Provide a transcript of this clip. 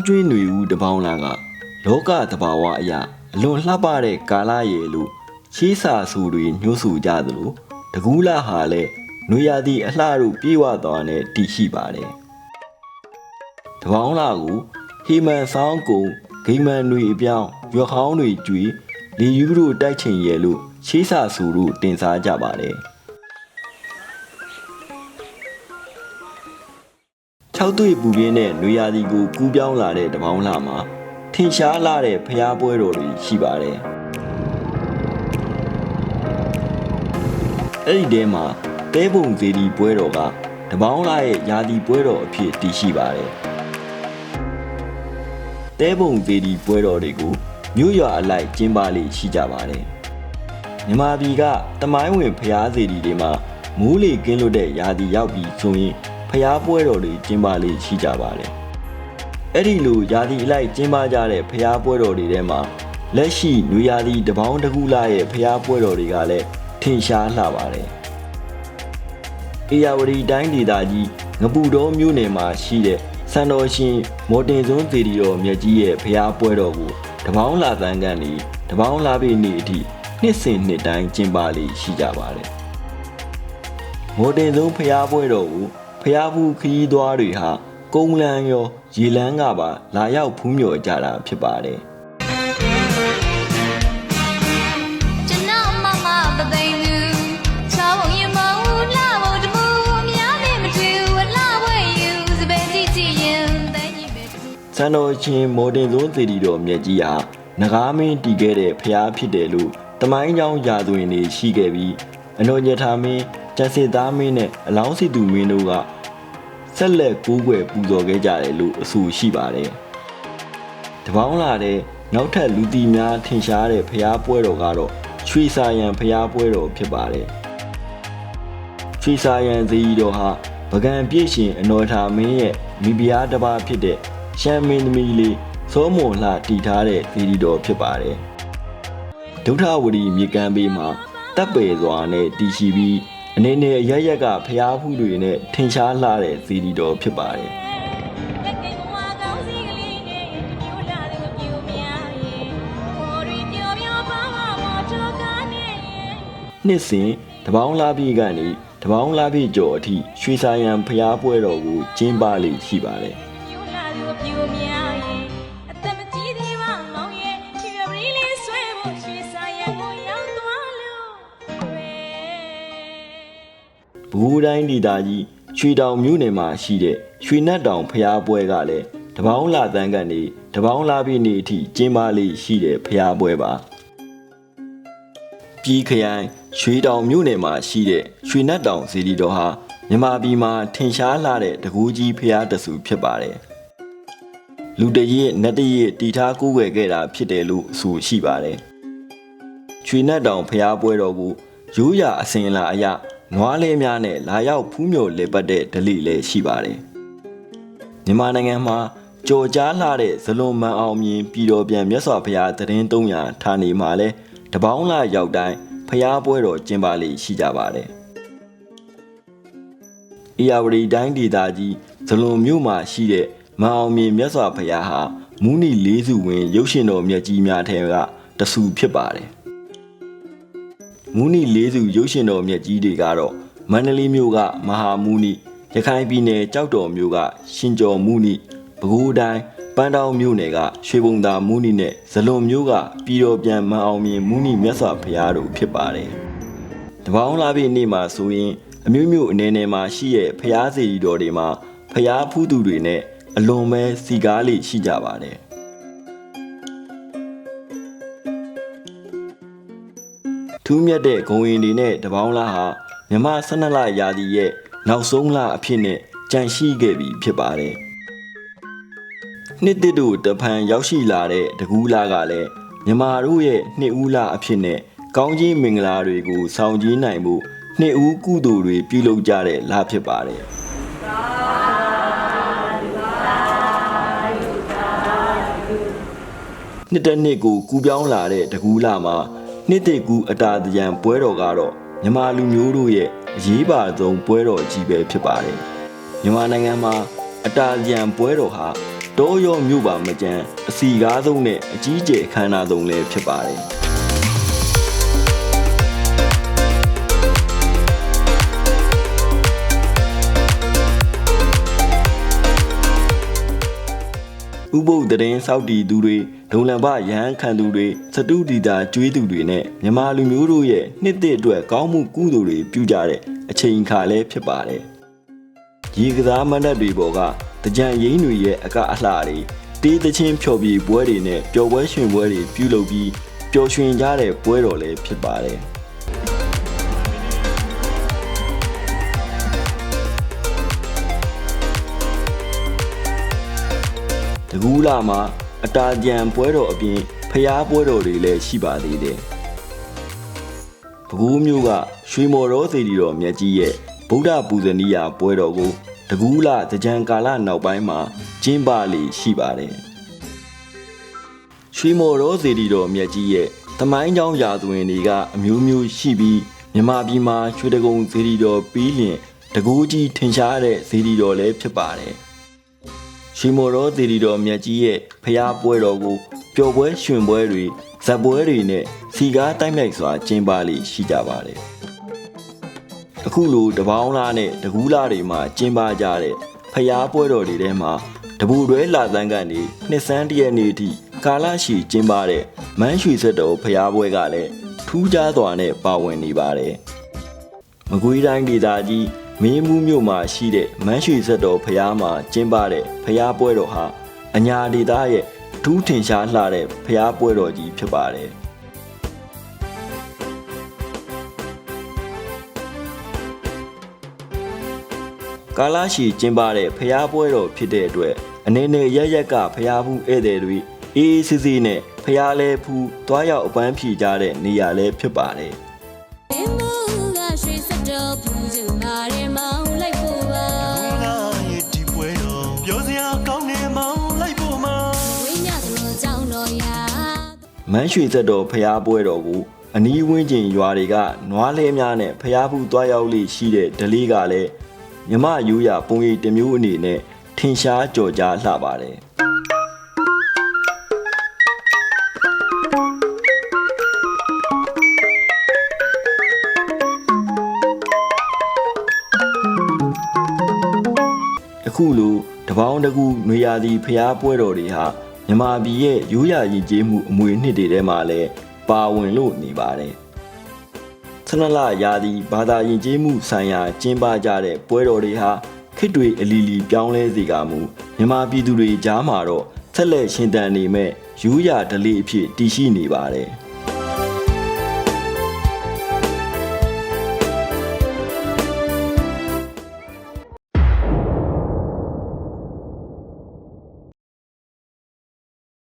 စောင်းကျွင်းຫນွေဦးတပေါင်းလာကလောကတဘာဝအရာအလွန်လှပတဲ့ကာလရေလို့ချေးစာဆူတွေညှို့ဆူကြသလိုတကူးလာဟာလည်းနွေရာသီအလှတို့ပြေဝသွားတဲ့တည်ရှိပါတယ်တပေါင်းလာကိုဟီမန်ဆောင်းကုံဂိမန်တွေအပြောင်းရွက်ခေါင်းတွေကျွေလီယူတို့တိုက်ချင်ရဲလို့ချေးစာဆူတို့တင်စားကြပါတယ် ၆တွေ့ပူပြင်းတဲ့နွေရာသီကိုကူးပြောင်းလာတဲ့တပေါင်းလာမှာထင်ရှားလာတဲ့ဖျားပွဲတော်တွေရှိပါတယ်။အဲ့ဒီထဲမှာတဲပုံဇေဒီပွဲတော်ကတပေါင်းလာရဲ့ရာသီပွဲတော်အဖြစ်တည်ရှိပါတယ်။တဲပုံဇေဒီပွဲတော်တွေကိုမြို့ရွာအလိုက်ကျင်းပလေရှိကြပါတယ်။မြမပြည်ကတမိုင်းဝင်ဖျားဇေဒီတွေမှာမိုးလေကင်းလွတ်တဲ့ရာသီရောက်ပြီးဆိုရင် ဖျားပွဲတော်တွေကျင်းပလေးရှိကြပါတယ်။အဲ့ဒီလိုယာတီအလိုက်ကျင်းပကြတဲ့ဖျားပွဲတော်တွေထဲမှာလက်ရှိနွေရာသီတပေါင်းတစ်ခုလာရဲ့ဖျားပွဲတော်တွေကလည်းထင်ရှားလှပါတယ်။အေယာဝတီတိုင်းဒေသကြီးငပူတော်မြို့နယ်မှာရှိတဲ့စံတော်ရှင်မော်တင်စွန်းသေဒီတော်မြတ်ကြီးရဲ့ဖျားပွဲတော်ကိုတပေါင်းလာသန်းကန်နေတပေါင်းလာပြီနေ့အထိနှစ်စဉ်နှစ်တိုင်းကျင်းပလေးရှိကြပါတယ်။မော်တင်ဆုံးဖျားပွဲတော်ကို ဖျားဘူးခရီးသွားတွေဟာကုန်းလန်းရောရေလန်းကပါလာရောက်ဖူးမြော်ကြတာဖြစ်ပါတယ်ကျွန်တော်မမပသိမ်သူချောင်းရင်မဟုတ်လာဖို့တမှုအများနဲ့မတွေ့ဘူးလာဝဲယူစပယ်ကြည့်ကြည့်ရင်တိုင်းကြီးပဲတူ။စံတော်ချင်းမော်တင်ဆုံးသေတီတော်မြတ်ကြီးဟာနဂါမင်းတည်ခဲ့တဲ့ဖျားဖြစ်တယ်လို့တမိုင်းကြောင်းရာသွင်းနေရှိခဲ့ပြီးအနောညထာမင်း ကျန်စစ်သားမင်းနဲ့အလောင်းစီသူမင်းတို့ကဆက်လက်ကူးကွယ်ပူဇော်ခဲ့ကြတယ်လို့အဆိုရှိပါတယ်။တပေါင်းလာတဲ့နောက်ထပ်လူတီများထင်ရှားတဲ့ဖျားပွဲတော်ကတော့ရွှေစာရန်ဖျားပွဲတော်ဖြစ်ပါတယ်။ရွှေစာရန်ဇီးတော်ဟာပကံပြည့်ရှင်အနော်ထာမင်းရဲ့မိဖုရားတစ်ပါးဖြစ်တဲ့ရှမ်းမင်းသမီးလေးစောမွန်လှတည်ထားတဲ့ဇီးတော်ဖြစ်ပါတယ်။ဒုဋ္ဌဝရီမြေကမ်းဘေးမှာတပ်ပယ်စွာနဲ့တည်ရှိပြီး အနေနဲ့အရရက်ကဖျားဖူးတွေနဲ့ထင်ရှားလှတဲ့ဇီးတော်ဖြစ်ပါတယ်တက်ကင်ဝါကောင်းစီကလေးနဲ့ပြူလာသူပြူများရဲ့ဟိုရီပြောပြောပါပါမော်တော်ကားနဲ့နှစ်စဉ်တပေါင်းလာပြီကနေတပေါင်းလာပြီကျော်အထိရွှေစာရန်ဖျားပွဲတော်ကိုကျင်းပလေရှိပါတယ် ဘူတိုင်းဒေသကြီးရွှေတောင်မြို့နယ်မှာရှိတဲ့ရွှေနတ်တောင်ဖျားပွဲကလည်းတပေါင်းလာတန်းကနေတပေါင်းလာပြီနေအထိကျင်းပလေရှိတဲ့ဖျားပွဲပါ။ပြည်ခရိုင်ရွှေတောင်မြို့နယ်မှာရှိတဲ့ရွှေနတ်တောင်စီဒီတော်ဟာမြန်မာပြည်မှာထင်ရှားလာတဲ့တကူကြီးဖျားတဆူဖြစ်ပါတယ်။လူတရက်နတ်တရက်တီထားကိုးွယ်ခဲ့တာဖြစ်တယ်လို့အဆိုရှိပါတယ်။ရွှေနတ်တောင်ဖျားပွဲတော်ကိုရိုးရာအစဉ်အလာအရ နွားလဲများနဲ့လာရောက်ဖူးမြော်လေပတ်တဲ့ဒလိလည်းရှိပါတယ်။မြန်မာနိုင်ငံမှာကြော်ကြားလာတဲ့ဇလွန်မန်အောင်မြင်ပြည်တော်ပြန်မြတ်စွာဘုရားတရင်300ဌာနေမှာလဲတပေါင်းလာရောက်တိုင်းဖျားပွဲတော်ကျင်းပလေရှိကြပါတယ်။အေယာဝတီတိုင်းဒေသကြီးဇလွန်မြို့မှာရှိတဲ့မန်အောင်မြင်မြတ်စွာဘုရားဟာမူနီလေးစုဝင် ရုပ်ရှင်တော်မြတ်ကြီးများထဲကတဆူဖြစ်ပါတယ်။ မူနီလေးစုရုပ်ရှင်တော်မြတ်ကြီးတွေကတော့မန္တလေးမြို့ကမဟာမူနီရခိုင်ပြည်နယ်ကြောက်တော်မြို့ကရှင်ကျော်မူနီပဲခူးတိုင်းပန်းတောင်မြို့နယ်ကရွှေဘုံသာမူနီနဲ့ဇလွန်မြို့ကပြည်တော်ပြန်မန်အောင်မြင်မူနီမြတ်စွာဘုရားတို့ဖြစ်ပါတယ်။တပေါင်းလာပြီနေ့မှာဆိုရင်အမျိုးမျိုးအနေနဲ့မှာရှိရဲ့ဘုရားစီတော်တွေမှာဘုရားဖူးသူတွေနဲ့အလွန်ပဲစီကားလေးရှိကြပါတယ်။ ထူးမြတ်တဲ့ဂုံရင်တွေနဲ့တပေါင်းလားဟာမြမ12လရာသီရဲ့နောက်ဆုံးလအဖြစ်နဲ့ကြန့်ရှိခဲ့ပြီဖြစ်ပါတယ်။နှစ်တစ်တို့တဖန်ရောက်ရှိလာတဲ့တကူးလာကလည်းမြမတို့ရဲ့နှစ်ဦးလအဖြစ်နဲ့ကောင်းကြီးမင်္ဂလာတွေကိုဆောင်ကျင်းနိုင်မှုနှစ်ဦးကုသိုလ်တွေပြုလုပ်ကြတဲ့လဖြစ်ပါတယ်။နှစ်တစ်နှစ်ကိုကူပြောင်းလာတဲ့တကူးလာမှာ နှစ်တစ်ကူအတာတရံပွဲတော်ကတော့မြန်မာလူမျိုးတို့ရဲ့အရေးပါဆုံးပွဲတော်ကြီးပဲဖြစ်ပါတယ်။မြန်မာနိုင်ငံမှာအတာတရံပွဲတော်ဟာတောရောမြို့ပါမကြမ်းအစီကားဆုံးနဲ့အကြီးကျယ်ခမ်းနားဆုံးလည်းဖြစ်ပါတယ် ဥပုပ်တရင်စောက်တီသူတွေဒုံလံပရဟန်းခံသူတွေစတုဒီတာကျွေးသူတွေနဲ့မြမာလူမျိုးတို့ရဲ့နှစ်သက်အတွက်ကောင်းမှုကုသိုလ်တွေပြုကြတဲ့အချိန်အခါလည်းဖြစ်ပါတယ်။ရေကစားမဏ္ဍပ်တွေပေါ်ကတကြံရင်းတွေရဲ့အကအလှတွေတေးသချင်းဖျော်ဖြေပွဲတွေနဲ့ပျော်ပွဲရွှင်ပွဲတွေပြုလုပ်ပြီးပျော်ရွှင်ကြတဲ့ပွဲတော်လည်းဖြစ်ပါတယ်။ တကူးလာမှာအတာကြံပွဲတော်အပြင်ဖျားပွဲတော်တွေလည်းရှိပါသေးတယ်။ပဲခူးမျိုးကရွှေမော်တော်စေတီတော်မြတ်ကြီးရဲ့ဗုဒ္ဓပူဇနီးယာပွဲတော်ကိုတကူးလာတကြံကာလနောက်ပိုင်းမှာကျင်းပလေရှိပါတယ်။ရွှေမော်တော်စေတီတော်မြတ်ကြီးရဲ့သမိုင်းကြောင်းရာဇဝင်တွေကအမျိုးမျိုးရှိပြီးမြမပြည်မှာရွှေတကုံစေတီတော်ပြီးလျင်တကူးကြီးထင်ရှားတဲ့စေတီတော်လည်းဖြစ်ပါတယ်။ ရွှေမော်တော်သီရီတော်မြတ်ကြီးရဲ့ဖျားပွဲတော်ကိုပျော်ပွဲရွှင်ပွဲတွေဇက်ပွဲတွေနဲ့စီကားတိုက်မြိုက်စွာကျင်းပလေရှိကြပါတယ်။အခုလိုတပေါင်းလားနဲ့တကူးလားတွေမှာကျင်းပကြတဲ့ဖျားပွဲတော်တွေထဲမှာတပူတွဲလာသန်းကနေနှစ်စန်းတရက်နေ့အထိကာလရှည်ကျင်းပတဲ့မန်းရွှေဆက်တော်ဖျားပွဲကလည်းထူးခြားစွာနဲ့ပါဝင်နေပါတယ်။မကွေးတိုင်းဒေသကြီး မင်းမှုမြို့မှာရှိတဲ့မန်းရွှေဆက်တော်ဖျားမှာကျင်းပတဲ့ဖျားပွဲတော်ဟာအညာဒေသရဲ့အထူးထင်ရှားလှတဲ့ဖျားပွဲတော်ကြီးဖြစ်ပါတယ်ကာလာရှိကျင်းပတဲ့ဖျားပွဲတော်ဖြစ်တဲ့အတွက်အနေနဲ့ရရက်ကဖျားဘူးဧည့်သည်တွေအေးအေးဆေးဆေးနဲ့ဖျားလဲဖူးတွားရောက်အပန်းဖြေကြတဲ့နေရာလည်းဖြစ်ပါတယ် မန်းရွှေသက်တော်ဖျားပွဲတော်ကိုအနီးဝန်းကျင်ရွာတွေကနွားလဲများနဲ့ဖျားဘူးတွားရောက်လေးရှိတဲ့ဒလေးကလည်းမြမရိုးရပုံရိပ်တစ်မျိုးအနေနဲ့ထင်ရှားကြော်ကြားလှပါတယ်အခုလိုတပေါင်းတကူနွေရာသီဖျားပွဲတော်တွေဟာ မြမပြည်ရဲ့ရိုးရာရည်ကျေးမှုအမွေနှစ်တွေထဲမှာလည်းပါဝင်လို့နေပါတယ်။ဆနလရာသီဘာသာယဉ်ကျေးမှုဆိုင်ရာကျင်းပကြတဲ့ပွဲတော်တွေဟာခေတ်တွေအလီလီပြောင်းလဲစေကမူမြမပြည်သူတွေကြားမှာတော့ဆက်လက်ရှင်သန်နေမဲ့ရိုးရာဓလေ့အဖြစ်တည်ရှိနေပါတယ်။